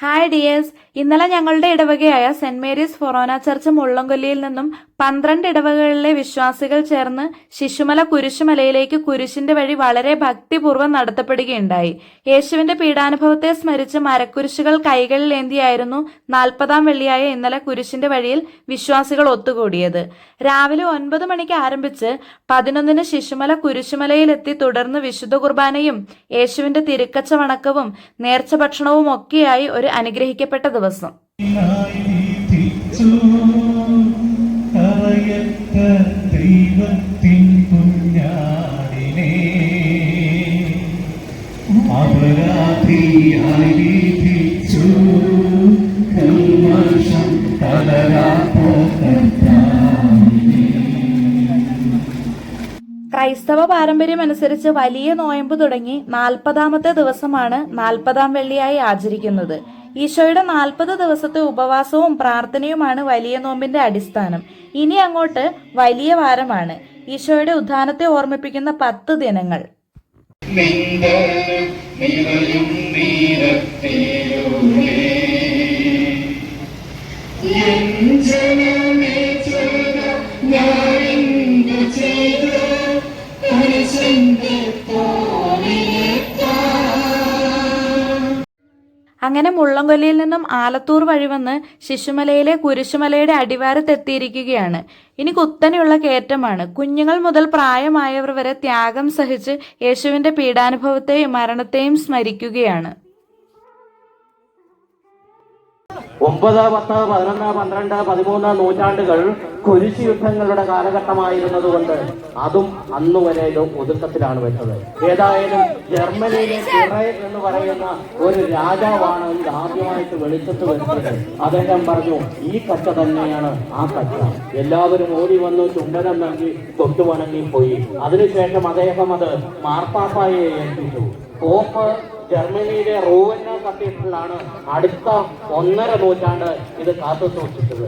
Hi dears ഇന്നലെ ഞങ്ങളുടെ ഇടവകയായ സെന്റ് മേരീസ് ഫൊറോന ചർച്ച് മുള്ളംകൊല്ലിയിൽ നിന്നും പന്ത്രണ്ട് ഇടവകകളിലെ വിശ്വാസികൾ ചേർന്ന് ശിശുമല കുരിശുമലയിലേക്ക് കുരിശിന്റെ വഴി വളരെ ഭക്തിപൂർവം നടത്തപ്പെടുകയുണ്ടായി. യേശുവിന്റെ പീഡാനുഭവത്തെ സ്മരിച്ച് മരക്കുരിശുകൾ കൈകളിലേന്തിയായിരുന്നു നാൽപ്പതാം വെള്ളിയായ ഇന്നലെ കുരിശിന്റെ വഴിയിൽ വിശ്വാസികൾ ഒത്തുകൂടിയത്. രാവിലെ ഒൻപത് മണിക്ക് ആരംഭിച്ച് പതിനൊന്നിന് ശിശുമല കുരിശുമലയിലെത്തി തുടർന്ന് വിശുദ്ധ കുർബാനയും യേശുവിന്റെ തിരുക്കച്ച വണക്കവും നേർച്ച ഭക്ഷണവും ഒക്കെയായി ഒരു അനുഗ്രഹിക്കപ്പെട്ട ദിവസം. ക്രൈസ്തവ പാരമ്പര്യം അനുസരിച്ച് വലിയ നോയമ്പ് തുടങ്ങി നാൽപ്പതാമത്തെ ദിവസമാണ് നാൽപ്പതാം വെള്ളിയായി ആചരിക്കുന്നത് ഈശോയുടെ നാൽപ്പത് ദിവസത്തെ ഉപവാസവും പ്രാർത്ഥനയുമാണ് വലിയ നോമ്പിന്റെ അടിസ്ഥാനം. ഇനി അങ്ങോട്ട് വലിയ വാരമാണ്. ഈശോയുടെ ഉദ്ധാനത്തെ ഓർമ്മിപ്പിക്കുന്ന പത്ത് ദിനങ്ങൾ. അങ്ങനെ മുള്ളംകൊല്ലിയിൽ നിന്നും ആലത്തൂർ വഴി വന്ന് ശിശുമലയിലെ കുരിശുമലയുടെ അടിവാരത്തെത്തിയിരിക്കുകയാണ്. ഇനി കുത്തനെയുള്ള കയറ്റമാണ്. കുഞ്ഞുങ്ങൾ മുതൽ പ്രായമായവർ വരെ ത്യാഗം സഹിച്ച് യേശുവിന്റെ പീഡാനുഭവത്തെയും മരണത്തെയും സ്മരിക്കുകയാണ്. ഒമ്പത് പത്ത് പതിനൊന്ന് പന്ത്രണ്ട് പതിമൂന്ന് നൂറ്റാണ്ടുകൾ കുരിശു യുദ്ധങ്ങളുടെ കാലഘട്ടമായിരുന്നത് കൊണ്ട് അതും അന്ന് വരെ ഇത് ഒതുക്കത്തിലാണ് വെച്ചത് ഏതായാലും ജർമ്മനിയിലെ പിറേ എന്ന് പറയുന്ന ഒരു രാജാവാണ് ഇത് ആദ്യമായിട്ട് വെളിച്ചത്ത് വരുന്നത്. അദ്ദേഹം പറഞ്ഞു ഈ കച്ച തന്നെയാണ് ആ കച്ച. എല്ലാവരും ഓടി വന്നു ചുണ്ടനം നൽകി തൊട്ടുവണങ്ങി പോയി. അതിനുശേഷം അദ്ദേഹം അത് മാർപ്പാപ്പായെ ഏൽപ്പിച്ചു. പോപ്പ് ജർമ്മനിയിലെ റൂവന്ന കത്തീഡ്രലാണ് അടുത്ത ഒന്നര നൂറ്റാണ്ട് ഇത് കാത്തു സൂക്ഷിച്ചത്.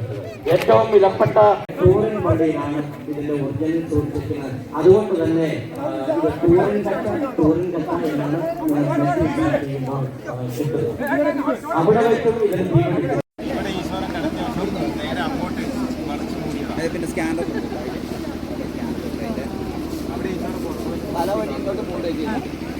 ഏറ്റവും വിലപ്പെട്ട ടൂറിൻ പള്ളിയാണ് ഇതിന്റെ ഒറിജിനൽ സൂക്ഷിക്കുന്നത്. അതുകൊണ്ട് തന്നെ ടൂറിൻ കട്ട ടൂറിൻ കട്ട എന്നാണ് അവിടെ വെച്ചും ഇതിന് പിന്നെ സ്കാനർ പല വഴി ഇങ്ങോട്ട് നീളത്തിലുള്ള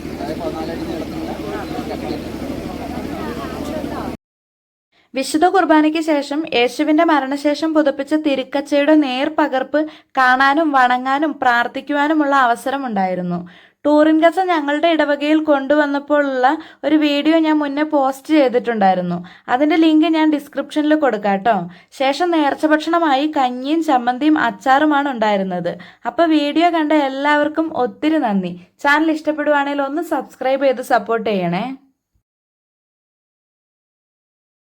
വിശുദ്ധ കുർബാനയ്ക്ക് ശേഷം യേശുവിന്റെ മരണശേഷം പുതപ്പിച്ച തിരുക്കച്ചയുടെ നേർ പകർപ്പ് കാണാനും വണങ്ങാനും പ്രാർത്ഥിക്കുവാനുമുള്ള അവസരമുണ്ടായിരുന്നു. ടൂറിൻ കച്ച ഞങ്ങളുടെ ഇടവകയിൽ കൊണ്ടുവന്നപ്പോഴുള്ള ഒരു വീഡിയോ ഞാൻ മുന്നേ പോസ്റ്റ് ചെയ്തിട്ടുണ്ടായിരുന്നു. അതിന്റെ ലിങ്ക് ഞാൻ ഡിസ്ക്രിപ്ഷനിൽ കൊടുക്കാം കേട്ടോ. ശേഷം നേർച്ച ഭക്ഷണമായി കഞ്ഞിയും ചമ്മന്തിയും അച്ചാറുമാണ് ഉണ്ടായിരുന്നത്. അപ്പോൾ വീഡിയോ കണ്ട എല്ലാവർക്കും ഒത്തിരി നന്ദി. ചാനൽ ഇഷ്ടപ്പെടുവാണെങ്കിൽ ഒന്ന് സബ്സ്ക്രൈബ് ചെയ്ത് സപ്പോർട്ട് ചെയ്യണേ.